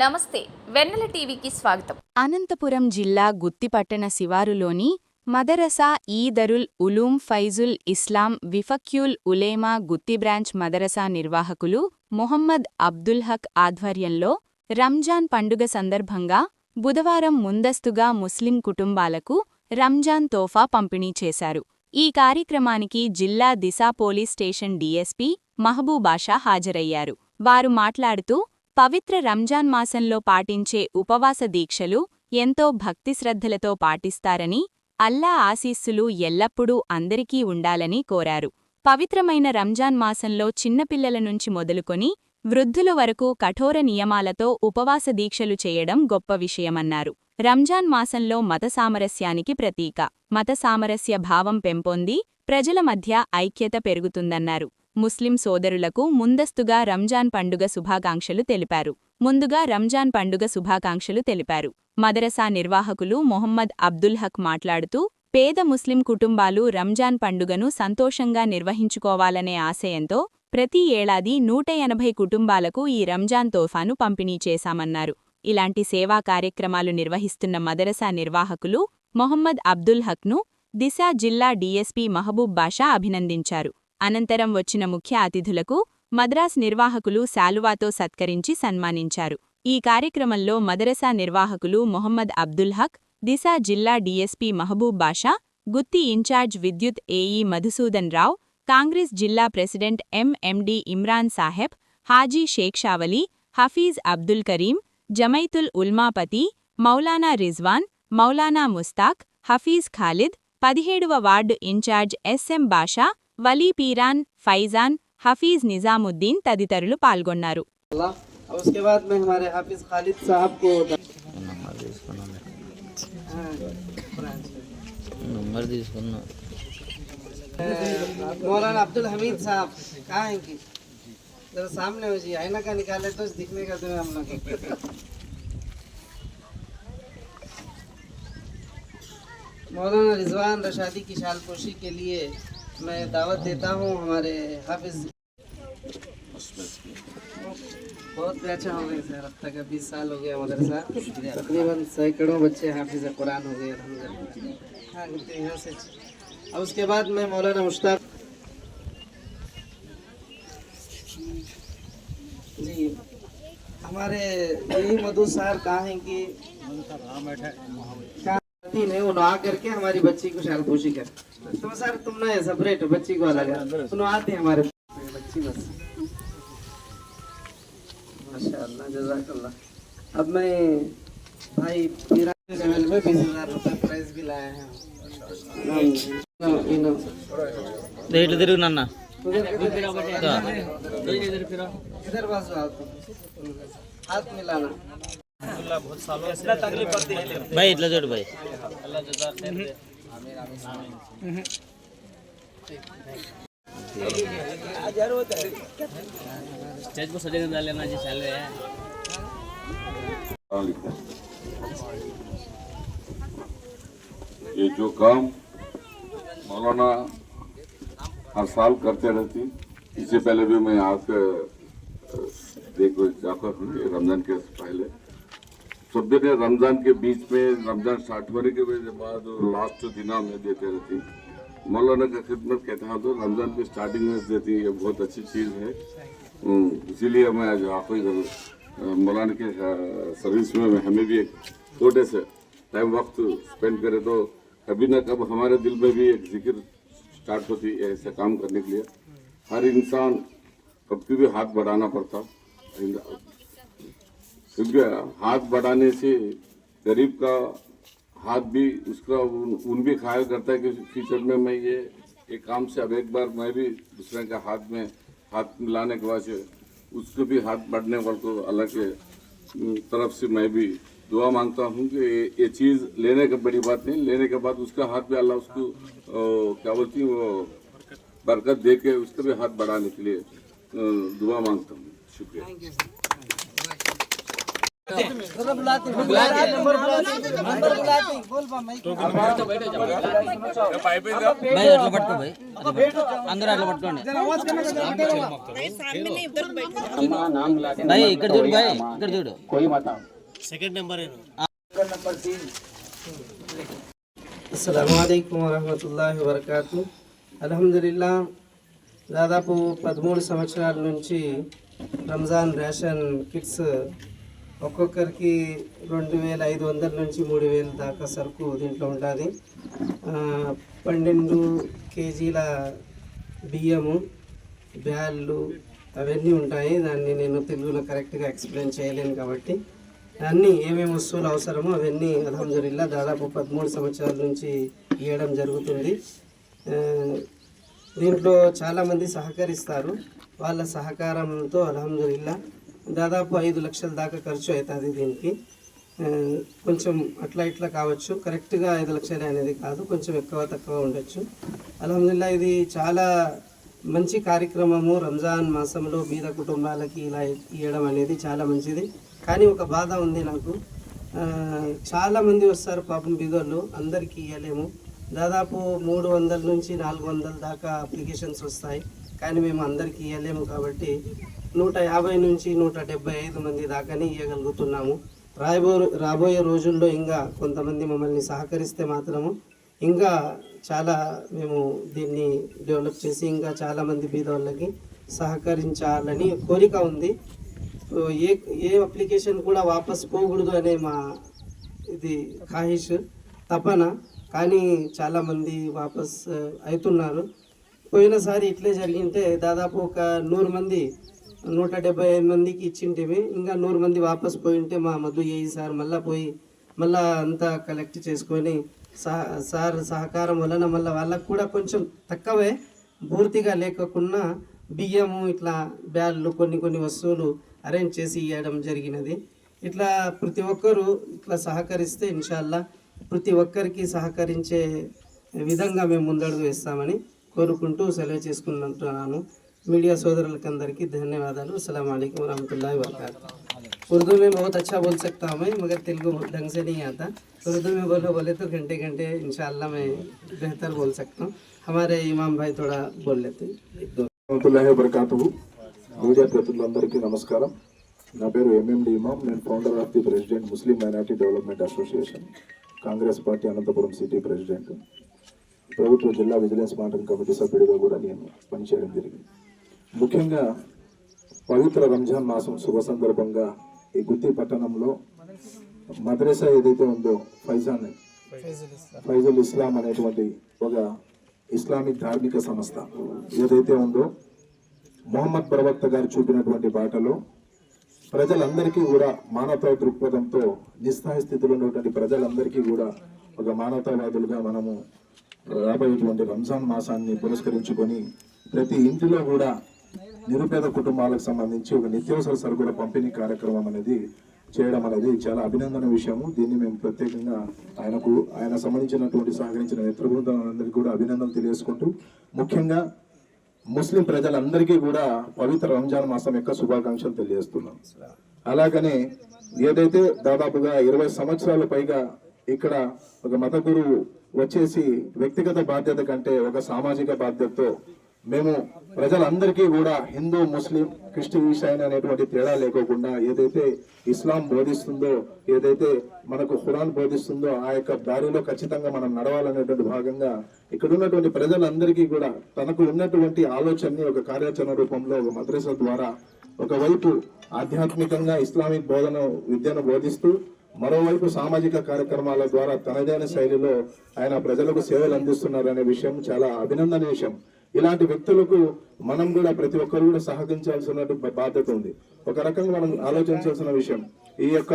నమస్తే వెన్నెల టీవీకి స్వాగతం. అనంతపురం జిల్లా గుత్తిపట్టణ శివారులోని మదరసా ఈదరుల్ ఉలూం ఫైజుల్ ఇస్లాం విఫక్యుల్ ఉలేమా గుత్తి బ్రాంచ్ మదరసా నిర్వాహకులు మొహమ్మద్ అబ్దుల్ హక్ ఆధ్వర్యంలో రంజాన్ పండుగ సందర్భంగా బుధవారం ముందస్తుగా ముస్లిం కుటుంబాలకు రంజాన్ తోఫా పంపిణీ చేశారు. ఈ కార్యక్రమానికి జిల్లా Disha police station DSP Mahaboob Basha హాజరయ్యారు. వారు మాట్లాడుతూ పవిత్ర రంజాన్ మాసంలో పాటించే ఉపవాస దీక్షలు ఎంతో భక్తిశ్రద్ధలతో పాటిస్తారని అల్లా ఆశీస్సులు ఎల్లప్పుడూ అందరికీ ఉండాలని కోరారు. పవిత్రమైన రంజాన్ మాసంలో చిన్నపిల్లల నుంచి మొదలుకొని వృద్ధుల వరకు కఠోర నియమాలతో ఉపవాస దీక్షలు చేయడం గొప్ప విషయమన్నారు. రంజాన్ మాసంలో మత సామరస్యానికి ప్రతీక. మత సామరస్య భావం పెంపొంది ప్రజల మధ్య ఐక్యత పెరుగుతుందన్నారు. ముస్లిం సోదరులకు ముందస్తుగా రంజాన్ పండుగ శుభాకాంక్షలు తెలిపారు. ముందుగా రంజాన్ పండుగ శుభాకాంక్షలు తెలిపారు. మదరసా నిర్వాహకులు మొహమ్మద్ అబ్దుల్ హక్ మాట్లాడుతూ పేద ముస్లిం కుటుంబాలు రంజాన్ పండుగను సంతోషంగా నిర్వహించుకోవాలనే ఆశయంతో ప్రతి ఏడాది నూట ఎనభై కుటుంబాలకు ఈ రంజాన్ తోఫాను పంపిణీ చేశామన్నారు. ఇలాంటి సేవా కార్యక్రమాలు నిర్వహిస్తున్న మదరసా నిర్వాహకులు మొహమ్మద్ అబ్దుల్ హక్ను దిశ జిల్లా డీఎస్పీ మహబూబ్ బాషా అభినందించారు. అనంతరం వచ్చిన ముఖ్య అతిథులకు మద్రాస్ నిర్వాహకులు శాలువాతో సత్కరించి సన్మానించారు. ఈ కార్యక్రమంలో మదరసా నిర్వాహకులు మొహమ్మద్ అబ్దుల్ హక్ దిశ జిల్లా డీఎస్పీ మహబూబ్ బాషా గుత్తి ఇన్ఛార్జ్ విద్యుత్ ఏఈ మధుసూదన్ రావ్ కాంగ్రెస్ జిల్లా ప్రెసిడెంట్ ఎంఎండి ఇమ్రాన్ సాహెబ్ హాజీ షేక్ షావలి హఫీజ్ అబ్దుల్ కరీం జమైతుల్ ఉల్మాపతి మౌలానా రిజ్వాన్ మౌలానా ముస్తాక్ హఫీజ్ ఖాలిద్ పదిహేడవ ward incharge SM Basha Vali Peeran Faizan Hafeez Nizamuddin తదితరులు పాల్గొన్నారు अल्लाह और उसके बाद में हमारे हाफिज खालिद साहब को నంబర్ తీసుకున్నా हाँ, నంబర్ తీసుకున్నా मौलाना अब्दुल हमीद साहब कहाँ हैं कि जरा सामने हो जी आईना का निकाले तो दिखने का तुम्हें हम लोग मौलाना रिजवान रशादी की शालपोशी के लिए मैं दावत देता हूँ हमारे हाफिज। बहुत अच्छा हो गया सर, अब तक बीस साल हो गया मदरसा। तकरीबन सैकड़ों बच्चे हाफिज कुरान हो गए हाँ से। अब उसके बाद मैं मौलाना मुश्ताक। जी, हमारे यही मधु साहब कहाँ हैं कि कहाँ नहीं वो नहा करके हमारी बच्ची को शालपोशी कर तो सर तुम ना सेपरेट बच्ची को अलग है तुम आते हमारे बच्ची बस माशाअल्लाह जजाकल्लाह अब मैं भाई तिरानवे लेवल में बीस हजार रुपये प्राइज भी लाए हैं हम नो- इनो। ఇట్లా తిరుగు నాన్న उधर इधर बाजू आओ तुम। भाई એટલે જોડ ભાઈ स्टेज को सजे ना लेना जी चल ये जो काम मौलाना हर साल करते रहती, इससे पहले भी मैं आज देख जाकर हूँ रमज़ान के पहले। दिन ये रमज़ान के बीच में रमज़ान स्टार्ट होने के बाद लास्ट दिना में देते रहती। मौलाना का खिदमत कहता हूँ तो रमज़ान की स्टार्टिंग में देती ये बहुत अच्छी चीज़ है। हम्म, इसीलिए मैं आज आपको इधर मौलाना के सर्विस में हमें भी एक छोटे से टाइम वक्त स्पेंड करें तो कभी ना कब हमारे दिल में भी एक ज़िक्र स्टार्ट होती है ऐसे काम करने के लिए। हर इंसान कभी भी हाथ बढ़ाना पड़ता। क्योंकि हाथ बढ़ाने से गरीब का हाथ भी उसका उन, भी ख्याल करता है कि फ्यूचर में मैं ये एक काम से अब एक बार मैं भी दूसरे के हाथ में हाथ मिलाने के बाद उसको भी हाथ बढ़ने वाले को अल्लाह के तरफ़ से मैं भी दुआ माँगता हूँ कि ये, चीज़ लेने का बड़ी बात नहीं लेने के बाद उसका हाथ भी अल्लाह उसको क्या बोलती वो बरकत दे के उसका भी हाथ बढ़ाने के लिए दुआ माँगता हूँ। शुक्रिया। అట్లా పట్టుకో భయ్ అందరూ అట్లా పట్టుకోండి భయ్ ఇక్కడ చూడు భయ్ ఇక్కడ చూడు అస్సలం వరహమతుల్లాహి వబర్కాతు అల్హమ్దులిల్లా దాదాపు పదమూడు సంవత్సరాల నుంచి రంజాన్ రేషన్ కిట్స్ ఒక్కొక్కరికి రెండు వేల ఐదు వందల నుంచి మూడు వేల దాకా సరుకు దీంట్లో ఉంటుంది పన్నెండు కేజీల బియ్యము బ్యాళ్ళు అవన్నీ ఉంటాయి. దాన్ని నేను తెలుగులో కరెక్ట్గా ఎక్స్ప్లెయిన్ చేయలేను కాబట్టి. అన్నీ ఏమేమి వస్తువులు అవసరమో అవన్నీ అల్హమ్దులిల్లా దాదాపు పదమూడు సంవత్సరాల నుంచి ఇవ్వడం జరుగుతుంది. దీంట్లో చాలామంది సహకరిస్తారు. వాళ్ళ సహకారంతో అల్హమ్దులిల్లా దాదాపు ఐదు లక్షల దాకా ఖర్చు అవుతుంది దీనికి. కొంచెం అట్లా ఇట్లా కావచ్చు. కరెక్ట్గా ఐదు లక్షలు అనేది కాదు. కొంచెం ఎక్కువ తక్కువ ఉండొచ్చు. అల్హమ్దులిల్లా ఇది చాలా మంచి కార్యక్రమము. రంజాన్ మాసంలో బీద కుటుంబాలకి ఇలా ఇవ్వడం అనేది చాలా మంచిది. కానీ ఒక బాధ ఉంది నాకు. చాలామంది వస్తారు పాపం బీదోళ్ళు. అందరికీ ఇవ్వలేము దాదాపు మూడు వందల నుంచి నాలుగు వందల దాకా అప్లికేషన్స్ వస్తాయి. కానీ మేము అందరికీ ఇవ్వలేము కాబట్టి నూట యాభై నుంచి నూట డెబ్బై ఐదు మంది దాకానే ఇవ్వగలుగుతున్నాము రాబో రాబోయే రోజుల్లో ఇంకా కొంతమంది మమ్మల్ని సహకరిస్తే మాత్రము ఇంకా చాలా మేము దీన్ని డెవలప్ చేసి ఇంకా చాలామంది బీదవాళ్ళకి సహకరించాలని కోరిక ఉంది. ఏ ఏ అప్లికేషన్ కూడా వాపస్ పోకూడదు అనే మా ఇది ఖాహిష్ తపన. కానీ చాలామంది వాపస్ అవుతున్నారు. పోయినసారి ఇట్లే జరిగింటే దాదాపు ఒక నూరు మంది నూట డెబ్బై ఐదు మందికి ఇచ్చింటివి ఇంకా నూరు మంది వాపస్ పోయి ఉంటే మా మధు ఏ సార్ మళ్ళీ పోయి మళ్ళా అంతా కలెక్ట్ చేసుకొని సహ సార్ సహకారం వలన మళ్ళీ వాళ్ళకు కూడా కొంచెం తక్కువే. పూర్తిగా లేకుండా బియ్యము ఇట్లా బ్యాళ్ళు కొన్ని కొన్ని వస్తువులు అరేంజ్ చేసి ఇవ్వడం జరిగినది. ఇట్లా ప్రతి ఒక్కరూ ఇట్లా సహకరిస్తే ఇన్షాల్లా ప్రతి ఒక్కరికి సహకరించే విధంగా మేము ముందడుగు వేస్తామని కోరుకుంటూ సెలవు చేసుకుంటున్నాను मीडिया సోదరులకి అందరికీ ధన్యవాదాలు అస్సలం वालेकुम वरहमतुल्लाहि वबरकातुहू उर्दू में बहुत अच्छा बोल सकता हूँ मैं मगर तेलुगु ढंग से नहीं आता उर्दू में बोलो बोले तो घंटे घंटे इंशाल्लाह मैं बेहतर बोल सकता हूँ हमारे इमाम भाई थोड़ा बोल लेते हैं एक दो రహమతుల్లాహి వబర్కాతుహు మీడియా ప్రతినిధులందరికీ నమస్కారం నా పేరు ఎంఎండి ఇమాం నేను founder of the president Muslim minority development association Congress party Anantapuram city president ప్రభుత్వ జిల్లా విజిలెన్స్ మానిటరింగ్ కమిటీ సభ్యుడిగా కూడా నేను పనిచేయడం జరిగింది. ముఖ్యంగా పవిత్ర రంజాన్ మాసం శుభ సందర్భంగా ఈ గుత్తి పట్టణంలో మద్రసా ఏదైతే ఉందో ఫైజాన్ ఫైజుల్ ఇస్లాం అనేటువంటి ఒక ఇస్లామిక్ ధార్మిక సంస్థ ఏదైతే ఉందో మొహమ్మద్ ప్రవక్త గారు చూపినటువంటి బాటలో ప్రజలందరికీ కూడా మానవతా దృక్పథంతో నిస్సాయ స్థితిలో ఉన్నటువంటి ప్రజలందరికీ కూడా ఒక మానవతావాదులుగా మనము రాబోయేటువంటి రంజాన్ మాసాన్ని పురస్కరించుకొని ప్రతి ఇంటిలో కూడా నిరుపేద కుటుంబాలకు సంబంధించి ఒక నిత్యావసర సరుకుల పంపిణీ కార్యక్రమం అనేది చేయడం అనేది చాలా అభినందన విషయము. దీన్ని మేము ప్రత్యేకంగా ఆయనకు ఆయన సంబంధించినటువంటి సహకరించిన మిత్ర బృందాలందరికీ కూడా అభినందనలు తెలియజేసుకుంటూ ముఖ్యంగా ముస్లిం ప్రజలందరికీ కూడా పవిత్ర రంజాన్ మాసం యొక్క శుభాకాంక్షలు తెలియజేస్తున్నాం. అలాగనే ఏదైతే దాదాపుగా ఇరవై సంవత్సరాల పైగా ఇక్కడ ఒక మత గురువు వచ్చేసి వ్యక్తిగత బాధ్యత కంటే ఒక సామాజిక బాధ్యతతో మేము ప్రజలందరికీ కూడా హిందూ ముస్లిం క్రిస్టియన్ ఈశాన్ అనేటువంటి తేడా లేకోకుండా ఏదైతే ఇస్లాం బోధిస్తుందో ఏదైతే మనకు ఖురాన్ బోధిస్తుందో ఆ యొక్క దారిలో ఖచ్చితంగా మనం నడవాలనేటువంటి భాగంగా ఇక్కడ ఉన్నటువంటి ప్రజలందరికీ కూడా తనకు ఉన్నటువంటి ఆలోచనని ఒక కార్యాచరణ రూపంలో ఒక మద్రస ద్వారా ఒకవైపు ఆధ్యాత్మికంగా ఇస్లామిక్ బోధన విద్యను బోధిస్తూ మరోవైపు సామాజిక కార్యక్రమాల ద్వారా తనదైన శైలిలో ఆయన ప్రజలకు సేవలు అందిస్తున్నారు అనే విషయం చాలా అభినందన విషయం ఇలాంటి వ్యక్తులకు మనం కూడా ప్రతి ఒక్కరు కూడా సహకరించాల్సిన బాధ్యత ఉంది. ఒక రకంగా మనం ఆలోచించాల్సిన విషయం ఈ యొక్క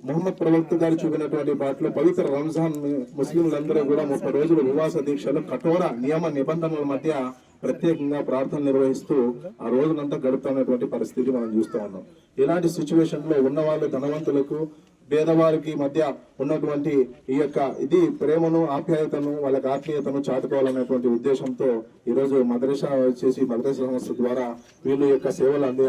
మొహమ్మద్ ప్రవక్త గారు చూపినటువంటి బాటలో పవిత్ర రంజాన్ ముస్లింలందరూ కూడా ముప్పై రోజులు ఉపవాస దీక్షలు కఠోర నియమ నిబంధనల మధ్య ప్రత్యేకంగా ప్రార్థన నిర్వహిస్తూ ఆ రోజునంతా గడుపుతున్నటువంటి పరిస్థితి మనం చూస్తూ ఉన్నాం. ఇలాంటి సిచ్యువేషన్లో ఉన్న వాళ్ళు ధనవంతులకు పేదవారికి మధ్య ఉన్నటువంటి ఈ యొక్క ఇది ప్రేమను ఆప్యాయతను వాళ్ళకి ఆత్మీయతను చాటుకోవాలనేటువంటి ఉద్దేశంతో ఈరోజు రోజు మద్రసా వచ్చేసి మద్రసా సంస్థ ద్వారా వీళ్ళు యొక్క సేవలు అంది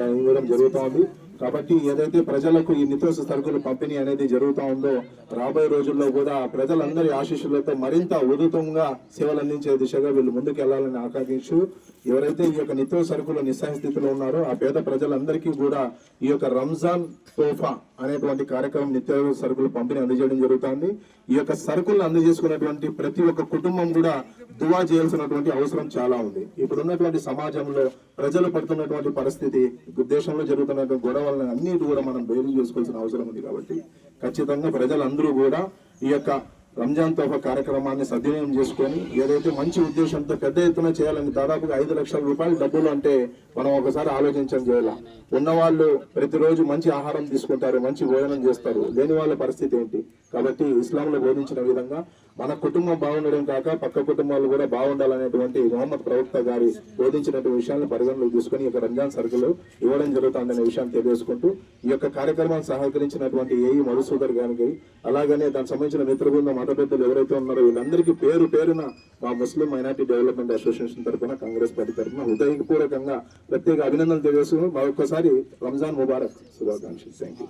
జరుగుతూ ఉంది. కాబట్టి ఏదైతే ప్రజలకు ఈ నిత్యావసర సరుకులు పంపిణీ అనేది జరుగుతూ ఉందో రాబోయే రోజుల్లో కూడా ప్రజలందరి ఆశీస్సులతో మరింత ఉధృతంగా సేవలు అందించే దిశగా వీళ్ళు ముందుకు వెళ్ళాలని ఆకాంక్షించు. ఎవరైతే ఈ యొక్క నిత్యావసర సరుకుల నిస్సహాయ స్థితిలో ఉన్నారో ఆ పేద ప్రజలందరికీ కూడా ఈ యొక్క రంజాన్ తోఫా అనేటువంటి కార్యక్రమం నిత్యావసర సరుకులు పంపిణీ అందజేయడం జరుగుతుంది. ఈ యొక్క సరుకులను అందజేసుకున్నటువంటి ప్రతి ఒక్క కుటుంబం కూడా దువా చేయాల్సినటువంటి అవసరం చాలా ఉంది. ఇప్పుడున్నటువంటి సమాజంలో ప్రజలు పడుతున్నటువంటి పరిస్థితి దేశంలో జరుగుతున్నటువంటి గొడవలను అన్నిటి కూడా మనం బయలు చేసుకోవాల్సిన అవసరం ఉంది కాబట్టి ఖచ్చితంగా ప్రజలందరూ కూడా ఈ యొక్క రంజాన్ తోఫా కార్యక్రమాన్ని సద్వినియోగం చేసుకొని ఏదైతే మంచి ఉద్దేశంతో పెద్ద ఎత్తున చేయాలని దాదాపుగా ఐదు లక్షల రూపాయలు డబ్బులు అంటే మనం ఒకసారి ఆలోచించడం చేయాలి. ఉన్నవాళ్ళు ప్రతిరోజు మంచి ఆహారం తీసుకుంటారు మంచి భోజనం చేస్తారు. లేని వాళ్ళ పరిస్థితి ఏంటి? కాబట్టి ఇస్లాంలో బోధించిన విధంగా మన కుటుంబం బాగుండడం కాక పక్క కుటుంబాలు కూడా బాగుండాలనేటువంటి మొహమ్మద్ ప్రవక్త గారి బోధించినటువంటి విషయాలను పరిగణలోకి తీసుకొని ఈ యొక్క రంజాన్ సరుకులు ఇవ్వడం జరుగుతుందనే విషయాన్ని తెలియజేసుకుంటూ ఈ యొక్క కార్యక్రమాన్ని సహకరించినటువంటి ఏఈ మధుసూదర్ గారికి అలాగనే దానికి సంబంధించిన మిత్ర బృందం మత పెద్దలు ఎవరైతే ఉన్నారో వీళ్ళందరికీ పేరు పేరున మా ముస్లిం మైనార్టీ డెవలప్మెంట్ అసోసియేషన్ తరఫున కాంగ్రెస్ పార్టీ తరఫున హృదయపూర్వకంగా ప్రత్యేక అభినందనలు తెలియజేస్తూ మరొకసారి రంజాన్ ముబారక్. శుభాకాంక్షలు. Thank you